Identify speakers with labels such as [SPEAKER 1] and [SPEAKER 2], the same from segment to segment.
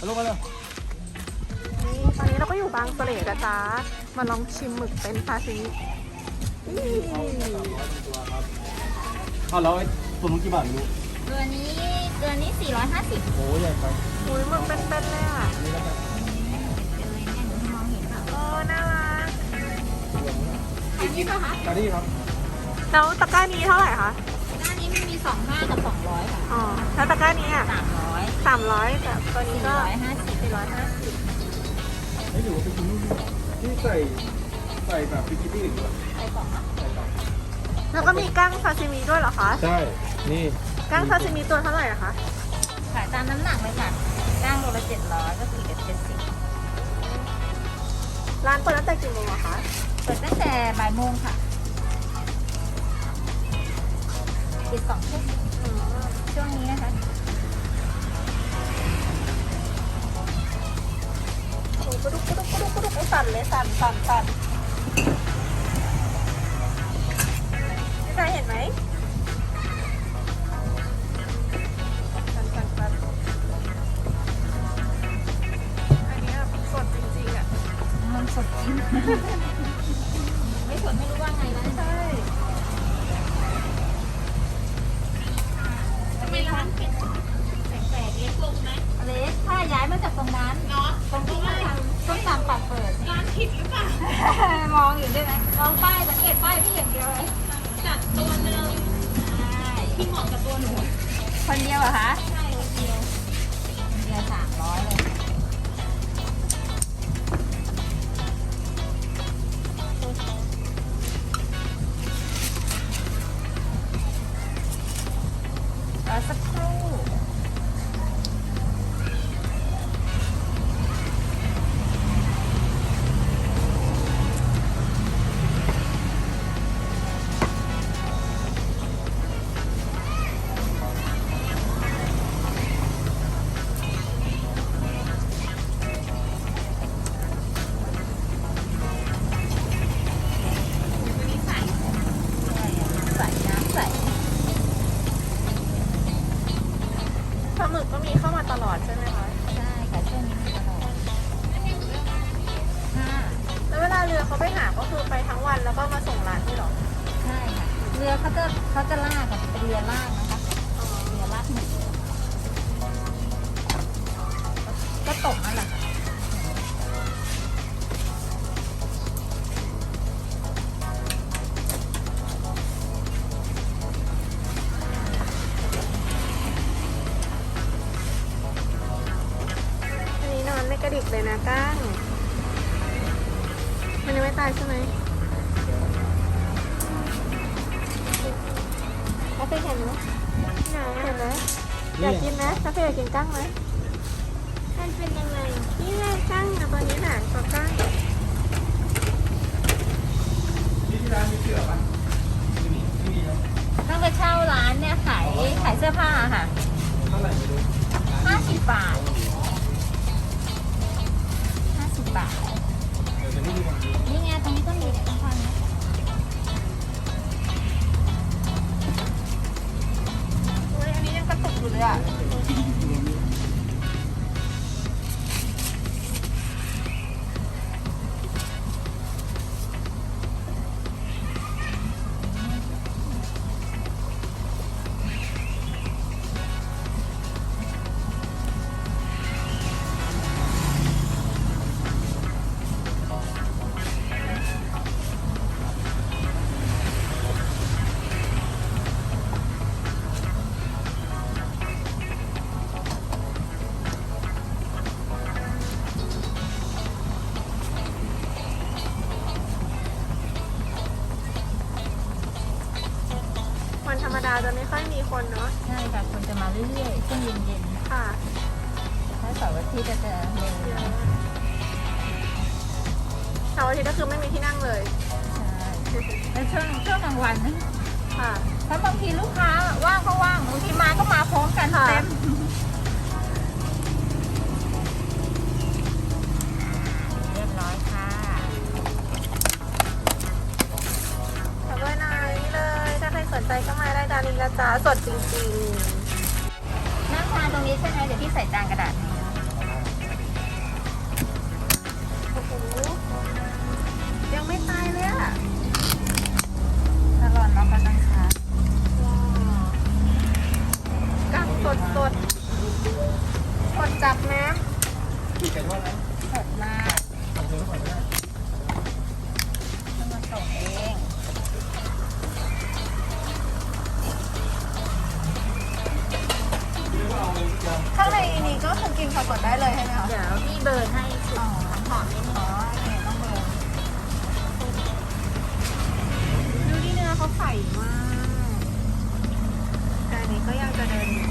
[SPEAKER 1] เอาลูกมาเลย
[SPEAKER 2] นี่ตอนนี้เราก็อยู่บางเสร่นะจ๊ะมาลองชิมหมึกเป็นซาซิมินี่
[SPEAKER 1] เอาแล้วไอ้ตัวนู้นกี่บาทไม่รู้
[SPEAKER 3] ตัวนี้ตัวนี้ 450
[SPEAKER 1] โอ้ใหญ่ไป
[SPEAKER 2] อุ้ยหมึกเป็นๆเลยอะ
[SPEAKER 1] อันนี้แล้วกัน
[SPEAKER 3] เป็นเลยเนี่ยหนูมองเห็นเปล่า
[SPEAKER 2] โอ้น่ารัก
[SPEAKER 3] อันนี้ป่ะคะ
[SPEAKER 1] กาดี้ครับ
[SPEAKER 2] แล้วตะกร้านี้เท่าไหร่คะ
[SPEAKER 3] ด้านนี้มันมี25กับ200ค่ะ
[SPEAKER 2] อ๋อแล้วตะกร้านี้อะ
[SPEAKER 3] 300
[SPEAKER 2] สามร้อยแต่ตัวนี้ก็
[SPEAKER 3] 450
[SPEAKER 2] สี่ร้อยห้าสิบ
[SPEAKER 1] เฮ้ยหรือว่าเป็นชิ้นนี้ที่ใส่ใส่แบบบิกินี่หรือเปล่า
[SPEAKER 3] ใส่กล่องนะ
[SPEAKER 1] ใส่ต่อ
[SPEAKER 2] แล้วก็มีกั้งซาซิมิด้วยเหรอคะ
[SPEAKER 1] ใช่ นี่
[SPEAKER 2] กั้งซาซิมิตัวเท่าไหร่อะคะ
[SPEAKER 3] ขายตามน้ำหนักเลยค่ะก้างโลละ700ก็คือกับ70
[SPEAKER 2] ร้านเปิดตั้งแต่กี่โมงอะคะ
[SPEAKER 3] เปิดตั้งแต่บ่ายโมงค่ะ ปิดสองทุ่มช่วงนี้นะคะ
[SPEAKER 2] โอ้กระดุกกระดุกกระดุกกระดุกไอ้สั่นเลยสั่นสั่นสั่นพี่ชายเห็นไหม
[SPEAKER 3] ผิดหรือเปล่า มองอยู่ด้วยไหมมองป้ายสังเกตป้ายพี่อย่างเดียวเลยจัดตัวหนึ่งที่เหมาะกับตัวหนู คนเดียวเหรอคะ ใช่คนเดียวคนเดียวสามร้อยเลยรอสักครู่
[SPEAKER 2] ตกนั่น
[SPEAKER 3] แหละค่ะ
[SPEAKER 2] อันนี้นอนไม่กระดิกเลยนะก้างมันยังไม่ตายใช่ไหมแล้วเคยเห็นไหมไหนเห็นไหมอยากกินไหมแล้วเคยอยากกินก้างไหม มันเป็นยังไง นี่ไงก้างอะตัวนี้หนังตัวก้าง
[SPEAKER 1] นี่ที่ร้านมีเสือปะไม่มีไม่มีครับ
[SPEAKER 3] ต้องไปเช่าร้านเนี่ยขายขายเสื้อผ้าค่ะ
[SPEAKER 1] เท่าไหร่ไม่รู้
[SPEAKER 3] ห้าสิบบาท รร
[SPEAKER 2] มดาจะไม่ค่อยมีคนเนาะ
[SPEAKER 3] ใช่ค่ะคนจะมาเรื่อยๆช่วงเย็น
[SPEAKER 2] ค่ะ
[SPEAKER 3] ๆถ้าเสาร์อาทิตย์จะเจอเร็ว
[SPEAKER 2] เสาร์อาทิตย์ก็คือไม่มีที่นั่งเลย
[SPEAKER 3] ใช่แล้วช่วงช่วงกลางวันนะ
[SPEAKER 2] ค่ะ
[SPEAKER 3] ถ้าบางทีลูกค้า
[SPEAKER 2] สดจริงๆ
[SPEAKER 3] นั่งทานตรงนี้ใช่ไหมเดี๋ยวพี่ใส่จานกระดาษให้ ในนี้ก็คือกินสดๆได้เลยใช่ไหมคะำ
[SPEAKER 2] เดี๋ยวพี่เบิร์นให้สุด
[SPEAKER 3] อ๋อ
[SPEAKER 2] หอมนิดนึง
[SPEAKER 3] อ๋อเนี่ยต้องเบิร์น
[SPEAKER 2] ดูที่เนื้อเขาใสมากแต่อันนี้ก็ยังจะเดินอยู่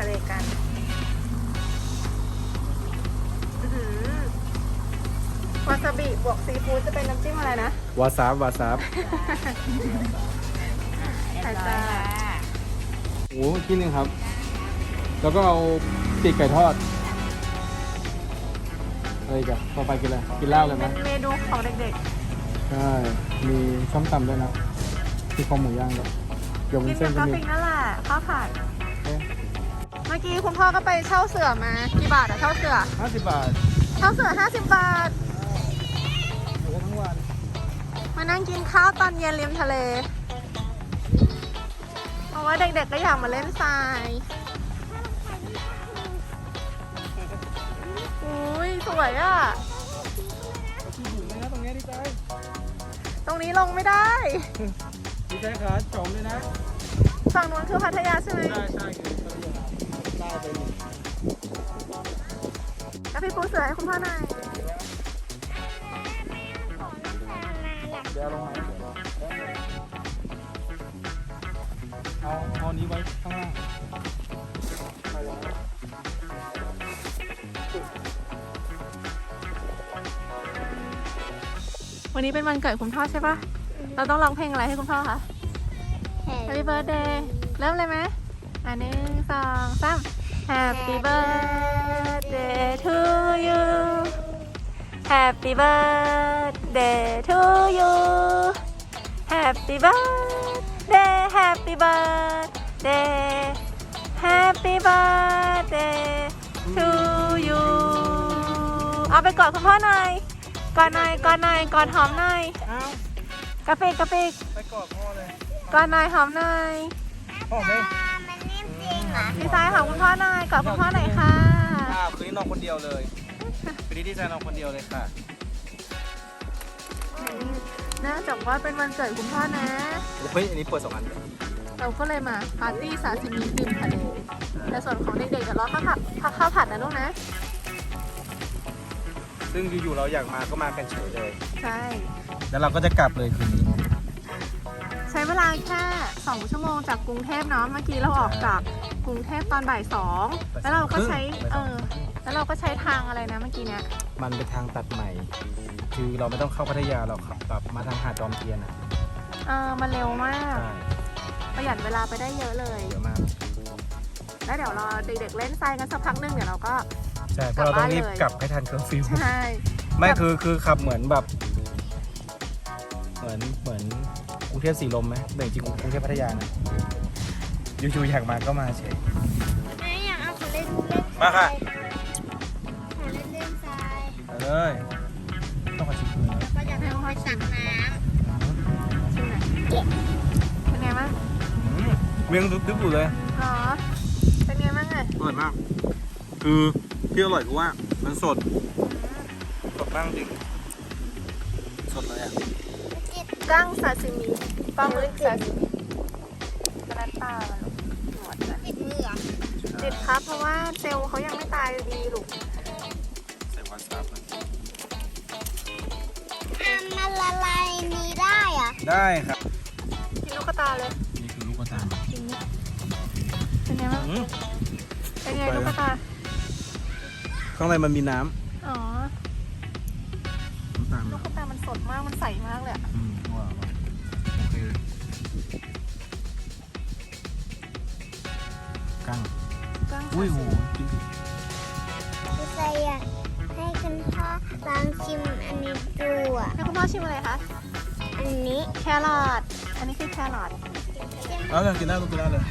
[SPEAKER 2] ทะเลกันอื้อหือวาซาบิบวกซีฟู้ดจะเป็นน้ำจิ้มอะไรนะ
[SPEAKER 1] วาซาบวาซาบ
[SPEAKER 3] เรียบร้อยค่ะ
[SPEAKER 1] โอ้กินหนึ่งครับ แล้วก็เอาปีกไก่ทอดอะไรอีกันต่อไปกินอะไรกินเหล้าเลยไหม
[SPEAKER 2] เป็นเมนูของเด็ก
[SPEAKER 1] ใช่มีช่อมตำด้วยนะมีคอหมูย่างด้วยเดี๋ยว
[SPEAKER 2] ๆ
[SPEAKER 1] วุ้
[SPEAKER 2] กิ
[SPEAKER 1] น
[SPEAKER 2] น
[SPEAKER 1] เส้
[SPEAKER 2] กันบ
[SPEAKER 1] ก็
[SPEAKER 2] ข้าว
[SPEAKER 1] มี
[SPEAKER 2] ปิ้งนั่นแหละข้าวผัด
[SPEAKER 1] เอ๊ะ
[SPEAKER 2] เมื่อกี้คุณพ่อก็ไปเช่าเสือมา กี่บาทอะเช่าเสือ
[SPEAKER 1] ห้าสิบบาท
[SPEAKER 2] เช่าเสือ 50 บาท
[SPEAKER 1] อยู่กันทั้งวัน
[SPEAKER 2] มานั่งกินข้าวตอนเย็นริมทะเล เพราะว่าเด็กๆก็อยากมาเล่นทรายอุ้ยสวยอะ
[SPEAKER 1] มีหมูเลยนะตรงนี้ดีใจ
[SPEAKER 2] ตรงนี้ลงไม่ได้
[SPEAKER 1] ดีใจขาจอมเลยนะ
[SPEAKER 2] ฝั่งนู้นคือพัทยาใช่ไหม
[SPEAKER 1] ใช่ใช่คือตะเลียง ได้ไปหนึ่ง
[SPEAKER 2] แล้วพี่ปูเสือให้คุณพ่อหน่อย
[SPEAKER 1] เดี๋ยวลงมาเอาเอานี้ไว้ข้างล่างไปลงมา
[SPEAKER 2] วันนี้เป็นวันเกิดคุณพ่อใช่ปะเราต้องร้องเพลงอะไรให้คุณพ่อคะ Happy birthday เริ่มเลยไหมอะหนึ่งสองสาม Happy birthday to you Happy birthday to you Happy birthday Happy birthday Happy birthday to you เอาไปกอดคุณพ่อหน่อยกอดหน่อยกอดหน่อยกอดหอมหน่อย
[SPEAKER 1] อ้าว
[SPEAKER 2] กาแฟกาแฟ
[SPEAKER 1] ไปกอดพ่อเลย
[SPEAKER 2] กอดหน่อยหอมหน่อย
[SPEAKER 1] พ่อไหม
[SPEAKER 2] พี่สายหอมคุณพ่อหน่อยกอดคุณพ่อหน่อยค่ะ
[SPEAKER 1] อ้าวคืนนี้นอนคนเดียวเลยคืนนี้ดีใจนอนคนเดียวเลยค่ะ
[SPEAKER 2] เนื่องจากว่าเป็นวันเกิดคุณพ่อนะ
[SPEAKER 1] เฮ้ยอันนี้เปิดสองอัน
[SPEAKER 2] เราก็เลยมาปาร์ตี้ซาซิมิริมทะเลแต่ส่วนของเด็กๆเดี๋ยวรอข้าวผัดข้าวผัดนะลูกนะ
[SPEAKER 1] ซึ่งอยู่ๆเราอยากมาก็มากันเฉยเลย
[SPEAKER 2] ใช่
[SPEAKER 1] แล้วเราก็จะกลับเลยคืนนี้
[SPEAKER 2] ใช้เวลาแค่ 2 ชั่วโมงจากกรุงเทพเนาะเมื่อกี้เราออกจากกรุงเทพตอนบ่ายสองแล้วเราก็ใช้เออแล้วเราก็ใช้ทางอะไรนะเมื่อกี้เนี้ย
[SPEAKER 1] มันเป็นทางตัดใหม่ คือเราไม่ต้องเข้าพัทยาเราขับกลับมาทางหาดจอมเทียนอะ
[SPEAKER 2] เออมันเร็วมาก
[SPEAKER 1] ใช่
[SPEAKER 2] ประหยัดเวลาไปได้เยอะเลย
[SPEAKER 1] เยอะมาก
[SPEAKER 2] แล้วเดี๋ยวรอเด็กๆเล่นทรายกันสักพักหนึงเดี๋ยวเราก็
[SPEAKER 1] ใช่เพราะเราต้องรีบกลับให้ทันเคอร์ฟิว
[SPEAKER 2] ใช่
[SPEAKER 1] ไม่คือคือขับเหมือนแบบ เหมือนเหมือน กรุงเทพสีลมไหมแต่จริงๆกรุงเทพพัทยานะอยู่ๆอยากมาก็มาเฉย
[SPEAKER 3] แม่อยากเอาของเล่นเล่น
[SPEAKER 1] มาค่ะ
[SPEAKER 3] ของเล่นเล่นทราย
[SPEAKER 1] ไปเลยต้องขอชิมคืนนะ
[SPEAKER 3] ก็อยากเอาไปตักน้
[SPEAKER 2] ชิมหน่อยเป็นไงบ้าง
[SPEAKER 1] อืมเวียงดึบๆอยู่เลย
[SPEAKER 2] หรอ เป็นไงบ้างอะ
[SPEAKER 1] อร่อยมาก คือที่อร่อยเพราะว่ามันสด สดมากจริง สดเลยอะ
[SPEAKER 2] กั้งซาซิมิปลาหมึกซาซิมิกระดานปลาลูกหนวดนะำ
[SPEAKER 3] ติดมือเหรอ
[SPEAKER 2] ติดครับ เพราะว่าเซลล์เขายังไม่ตายดีลูก
[SPEAKER 1] ใส่วาซาบ
[SPEAKER 3] อะมันละลายนี้ได้เหรอะ
[SPEAKER 1] ได้ครับ
[SPEAKER 2] กินลูกกระตาเลย
[SPEAKER 1] นี่คือลูกกระตา
[SPEAKER 2] เป็นไงบ้าง
[SPEAKER 1] อืม
[SPEAKER 2] เป็นไงลูกกระตา
[SPEAKER 1] ข้างในมันมีน้
[SPEAKER 2] อ๋อำ
[SPEAKER 1] น้ำตาล
[SPEAKER 2] ลูกกระตามันสดมาก มันใสมากเลยอะ
[SPEAKER 1] กั้ง
[SPEAKER 2] กั้ง
[SPEAKER 1] อุ้ยโห
[SPEAKER 2] ซาซิมิ
[SPEAKER 1] กินผิด
[SPEAKER 3] พี่ใจอยากให้คุณพ่อลองชิมอันนี้ดูอะ
[SPEAKER 2] ให้คุณพ่อชิมอะไรคะ
[SPEAKER 3] อันนี้
[SPEAKER 2] แครอท อันนี้คือแครอท
[SPEAKER 1] เอาเลยกินได้ลูกกินได้เลย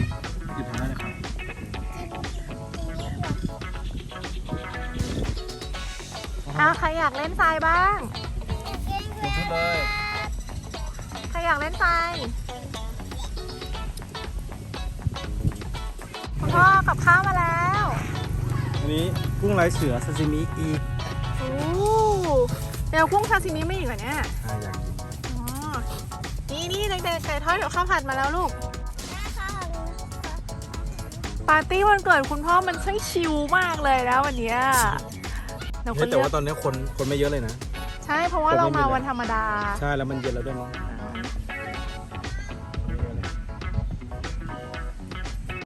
[SPEAKER 1] หยิบทานได้เลยครับ
[SPEAKER 2] อ้าวใครอยากเล่นทรายบ้าง
[SPEAKER 1] หมดชุดเลย
[SPEAKER 2] ใครอยากเล่นทราย พ่อกับข้าวมาแล้ว
[SPEAKER 1] อันนี้กุ้งลายเสือซาซิมิอีก
[SPEAKER 2] โอ้เดี๋ยวกุ้งซาซิมิไม่อีกเหรอเนี่ย
[SPEAKER 1] อ่าอยากกิน
[SPEAKER 2] อ๋อนี่นี่เด็กๆไก่ทอดเดี๋ยวข้าวผัดมาแล้วลูก ปาร์ตี้วันเกิดคุณพ่อมันช่างชิลมากเลยนะวันเนี้ยเดี๋ยวค
[SPEAKER 1] เฮ้ย
[SPEAKER 2] น
[SPEAKER 1] แต่
[SPEAKER 2] เลือ
[SPEAKER 1] ว่ากตอนนี้คนคนไม่เยอะเลยนะ
[SPEAKER 2] ใช่เพราะว่าเรามาวันธรรมดา
[SPEAKER 1] ใช่แล้วมันเย็นแล้วด้วยมั้ง